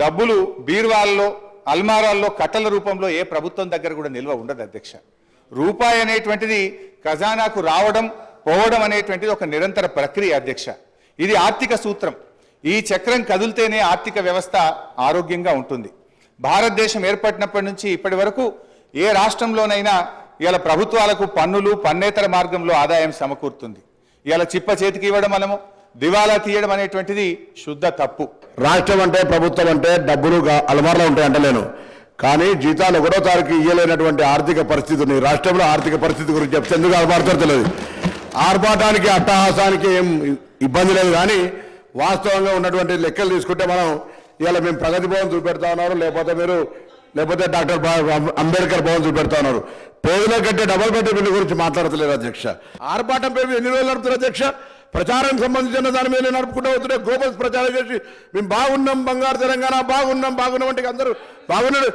డబ్బులు బీర్వాల్లో అల్మారాల్లో కట్టల రూపంలో ఏ ప్రభుత్వం దగ్గర కూడా నిల్వ ఉండదు అధ్యక్ష. రూపాయి అనేటువంటిది ఖజానాకు రావడం పోవడం అనేటువంటిది ఒక నిరంతర ప్రక్రియ అధ్యక్ష. ఇది ఆర్థిక సూత్రం. ఈ చక్రం కదిలితేనే ఆర్థిక వ్యవస్థ ఆరోగ్యంగా ఉంటుంది. భారతదేశం ఏర్పడినప్పటి నుంచి ఇప్పటి వరకు ఏ రాష్ట్రంలోనైనా ఇవాళ ప్రభుత్వాలకు పన్నులు పన్నేతర మార్గంలో ఆదాయం సమకూరుతుంది. ఇవాళ చిప్ప చేతికి ఇవ్వడం మనము దివాలా తీయడం అనేటువంటిది శుద్ధ తప్పు. రాష్ట్రం అంటే ప్రభుత్వం అంటే డబ్బులు గా- అలమారులో ఉంటాయి అంటలేను కానీ జీతాలు ఒకటో తారీఖు ఇయ్యలేనటువంటి ఆర్థిక పరిస్థితిని రాష్ట్రంలో ఆర్థిక పరిస్థితి గురించి చెప్తే ఎందుకు ఆర్పాటుతో తెలియదు ఆర్భాటానికి అట్టహాసానికి ఏం ఇబ్బంది లేదు కానీ వాస్తవంగా ఉన్నటువంటి లెక్కలు తీసుకుంటే మనం ఇవాళ మేము ప్రగతి భవన్ చూపెడతా ఉన్నారు. లేకపోతే మీరు లేకపోతే డాక్టర్ అంబేద్కర్ భవన్ చూపెడతా ఉన్నారు. పేదల కంటే డబల్ బెడ్రూమ్ బిల్లు గురించి మాట్లాడతలేదు అధ్యక్ష. ఆర్భాటం పేరు ఎన్ని రోజులు నడుపుతారు అధ్యక్ష? ప్రచారం సంబంధించిన దాని మీద నడుపుకుంటూ వస్తుంటే గోపల్స్ ప్రచారం చేసి మేము బాగున్నాం బంగారు తెలంగాణ బాగున్నాం బాగున్నాం అంటే అందరూ బాగున్నాడు.